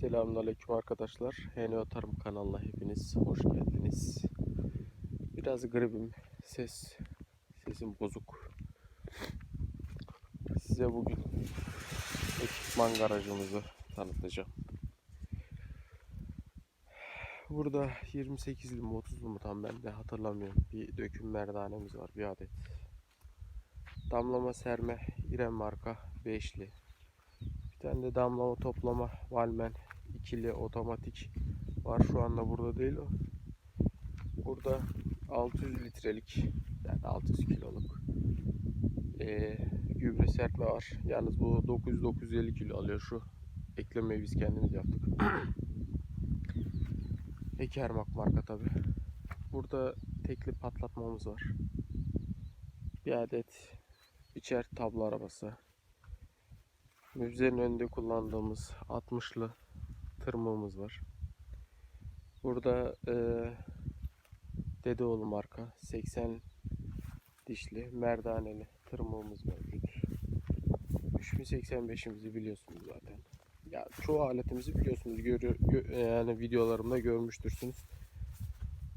Selamünaleyküm arkadaşlar. Henio Tarım kanalına hepiniz hoş geldiniz. Biraz gribim. Ses sesim bozuk. Size bugün ekipman garajımızı tanıtacağım. Burada 28'li mi 30'lu mu tam ben de hatırlamıyorum. Bir döküm merdanemiz var bir adet. Damlama serme İrem marka 5'li. Bir tane de damlama toplama Valmen ikili otomatik var. Şu anda burada değil o. Burada 600 litrelik yani 600 kiloluk eee, gübre serpme var. Yalnız bu 900-950 kilo alıyor şu eklemeyi biz kendimiz yaptık. Ekermak marka tabi. Burada tekli patlatmamız var. Bir adet biçer tablo arabası. Müzenin önünde kullandığımız 60'lı tırmığımız var. Burada eee Dedeoğlu marka 80 dişli merdaneli tırmığımız mevcut. 3085'imizi biliyorsunuz zaten. Ya çoğu aletimizi biliyorsunuz. Görü, gö- yani videolarımda görmüştürsünüz.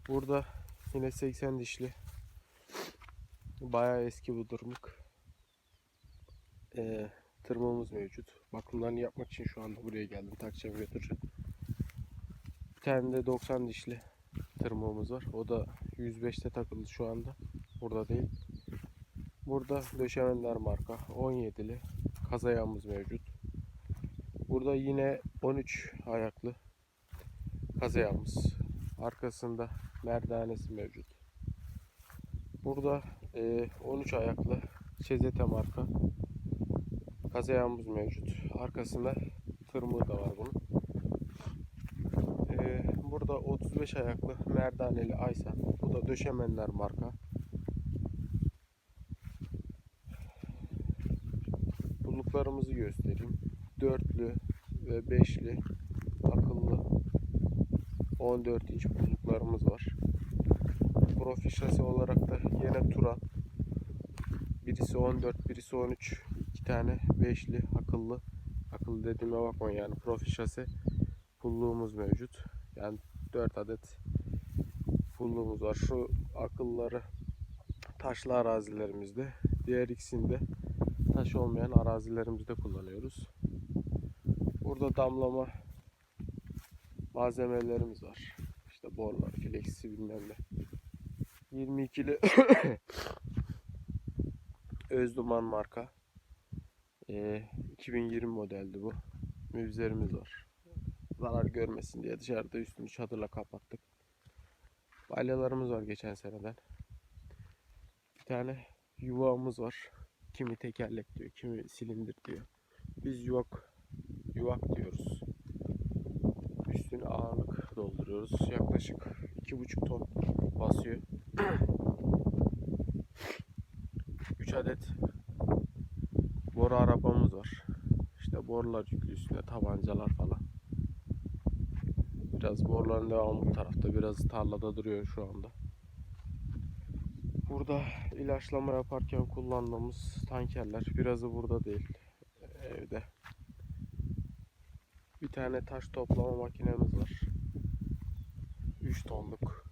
Burada yine 80 dişli bayağı eski bu tırmık. Eee tırmığımız mevcut. Bakımlarını yapmak için şu anda buraya geldim. Takacağım götüreceğim. Bir tane de 90 dişli tırmığımız var. O da 105'te takılı şu anda. Burada değil. Burada döşemenler marka 17'li kazayağımız mevcut. Burada yine 13 ayaklı kazayağımız. Arkasında merdanesi mevcut. Burada eee, 13 ayaklı Çezete marka kazayağımız mevcut. Arkasında tırmığı da var bunun. Ee, burada 35 ayaklı merdaneli Aysan. Bu da döşemenler marka. Bulluklarımızı göstereyim. Dörtlü ve beşli akıllı 14 inç bulluklarımız var. Profil şasi olarak da yine Turan. Birisi 14, birisi 13. iki tane beşli akıllı. Akıllı dediğime bakmayın yani profil şasi pulluğumuz mevcut. Yani 4 adet pulluğumuz var. Şu akılları taşlı arazilerimizde. Diğer ikisini de taş olmayan arazilerimizde kullanıyoruz. Burada damlama malzemelerimiz var. İşte borlar, flexi bilmem ne. 22'li Özduman marka. Ee, 2020 modeldi bu. Müvzerimiz var zarar görmesin diye dışarıda üstünü çadırla kapattık. Balyalarımız var geçen seneden. Bir tane yuvamız var. Kimi tekerlek diyor, kimi silindir diyor. Biz yuvak yuvak diyoruz. Üstüne ağırlık dolduruyoruz. Yaklaşık 2,5 ton basıyor. 3 adet boru arabamız var. İşte borular yüklü üstüne tabancalar falan. Biraz borların devamı bu tarafta. Biraz tarlada duruyor şu anda. Burada ilaçlama yaparken kullandığımız tankerler. Birazı burada değil. Evde. Bir tane taş toplama makinemiz var. 3 tonluk.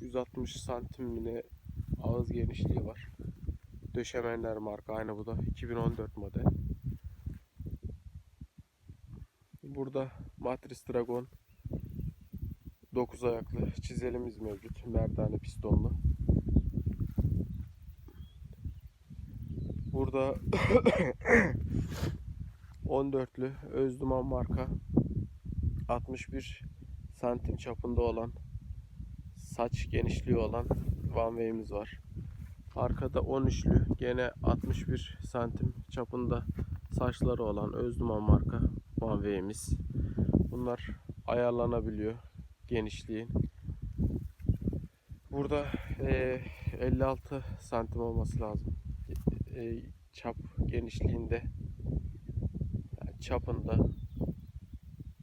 160 santim ağız genişliği var. Döşemenler marka aynı bu da 2014 model. Burada Matrix Dragon 9 ayaklı çizelimiz mevcut. Merdane pistonlu. Burada 14'lü Özduman marka 61 santim çapında olan saç genişliği olan one way'imiz var. Arkada 13'lü gene 61 santim çapında saçları olan Özduman marka way'imiz. Bunlar ayarlanabiliyor genişliğin. Burada eee, 56 santim olması lazım. Eee, çap genişliğinde yani çapında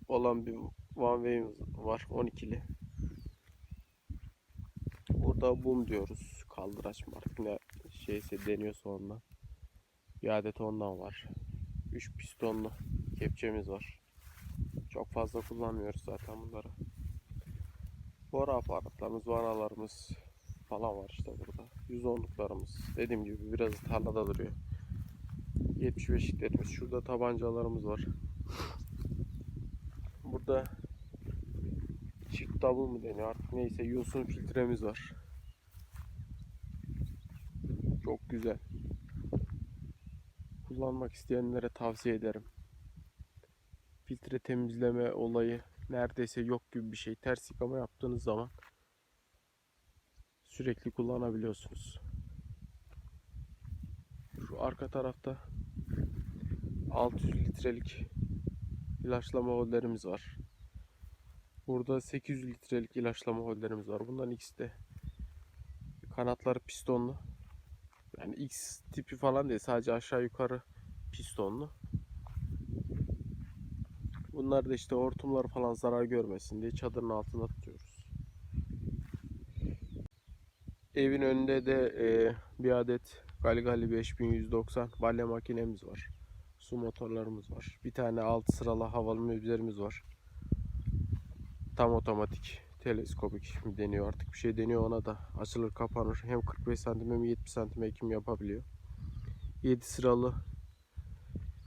olan bir one way'imiz var 12'li. Burada boom diyoruz. Kaldıraç mı ne şeyse deniyorsa ondan. Bir adet ondan var. 3 pistonlu kepçemiz var. Çok fazla kullanmıyoruz zaten bunları. Bora aparatlarımız, vanalarımız falan var işte burada. 110'luklarımız. Dediğim gibi biraz tarlada duruyor. 75'liklerimiz. Şurada tabancalarımız var. Burada çift double mı deniyor artık neyse yosun filtremiz var. Çok güzel. Kullanmak isteyenlere tavsiye ederim. Filtre temizleme olayı neredeyse yok gibi bir şey. Ters yıkama yaptığınız zaman sürekli kullanabiliyorsunuz. Şu arka tarafta 600 litrelik ilaçlama holderimiz var. Burada 800 litrelik ilaçlama holderimiz var. Bunların ikisi de kanatları pistonlu. Yani X tipi falan değil. Sadece aşağı yukarı pistonlu. Bunlar da işte hortumlar falan zarar görmesin diye çadırın altında tutuyoruz. Evin önünde de e, bir adet Galgali 5190 balya makinemiz var. Su motorlarımız var. Bir tane 6 sıralı havalı mübzerimiz var. Tam otomatik teleskopik deniyor artık. Bir şey deniyor ona da açılır kapanır. Hem 45 santim hem 70 santim ekim yapabiliyor? 7 sıralı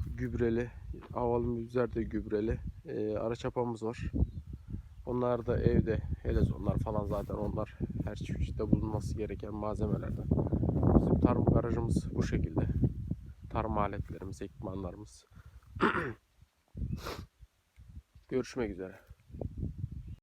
gübreli havalı mübzer de gübreli e, ara çapamız var. Onlar da evde helezonlar falan zaten onlar her çiftçide bulunması gereken malzemelerden. Bizim tarım garajımız bu şekilde. Tarım aletlerimiz ekipmanlarımız. Görüşmek üzere